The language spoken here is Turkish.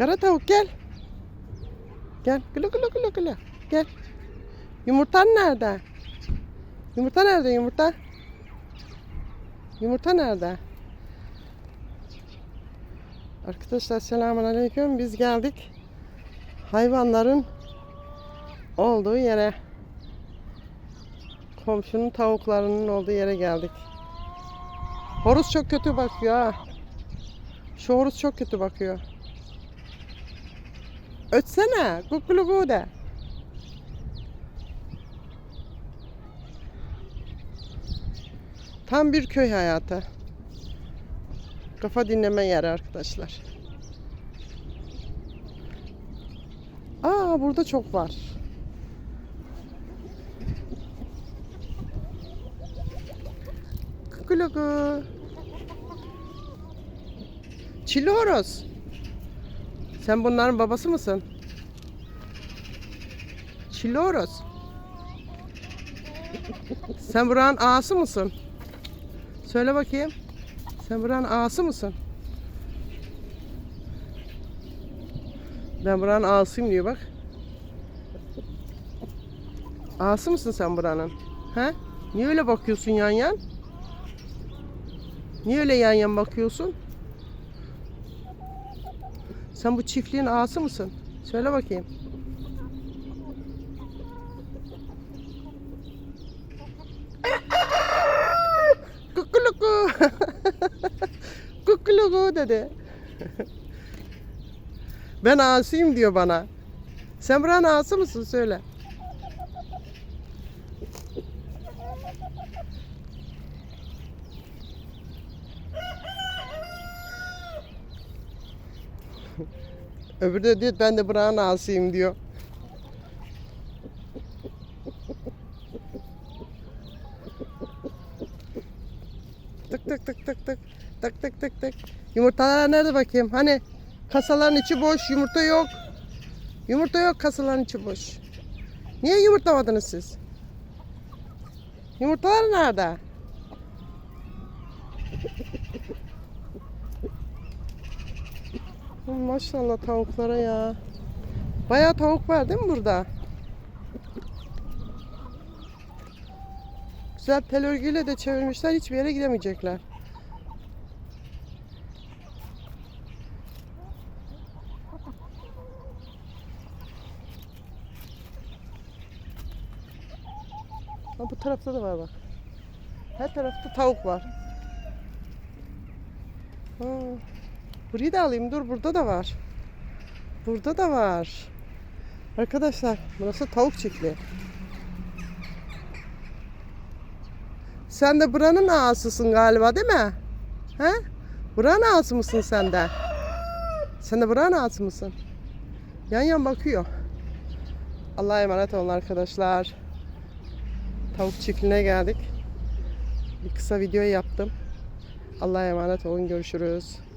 Kara tavuk gel. Gel. Gülü gülü gülü gülü. Gel. Yumurtan nerede? Yumurta nerede yumurta? Yumurta nerede? Arkadaşlar selamun aleyküm. Biz geldik. Hayvanların olduğu yere. Komşunun tavuklarının olduğu yere geldik. Horus çok kötü bakıyor ha. Şu horus çok kötü bakıyor. Ötsene. Kukulu de. Tam bir köy hayatı. Kafa dinleme yeri arkadaşlar. Aa burada çok var. Kukulugu. Çilli horoz. Sen bunların babası mısın? Çilli horoz. Sen buranın ağası mısın? Söyle bakayım. Sen buranın ağası mısın? Ben buranın ağasıyım diyor bak. Ağası mısın sen buranın? He? Niye öyle bakıyorsun yan yan? Niye öyle yan yan bakıyorsun? Sen bu çiftliğin ağası mısın? Söyle bakayım. Kukuluku. Kukuluku dedi. Ben ağasıyım diyor bana. Sen buranın ağası mısın söyle. Öbürü de diyor ben de buranın ağasıyım diyor. Tık tık tık tık tık tık tık tık tık. Yumurtalar nerede bakayım? Hani kasaların içi boş, yumurta yok. Yumurta yok, kasaların içi boş. Niye yumurtlamadınız siz? Yumurtalar nerede? Maşallah tavuklara ya. Bayağı tavuk var değil mi burada? Güzel tel örgüyle de çevirmişler. Hiçbir yere gidemeyecekler. Ha, bu tarafta da var bak. Her tarafta tavuk var. Ha, burayı da alayım. Dur burada da var. Burada da var. Arkadaşlar burası tavuk çiftliği. Sen de buranın ağasısın galiba değil mi? He? Buranın ağası mısın sen de? Sen de buranın ağası mısın? Yan yan bakıyor. Allah'a emanet olun arkadaşlar. Tavuk çiftliğine geldik. Bir kısa video yaptım. Allah'a emanet olun. Görüşürüz.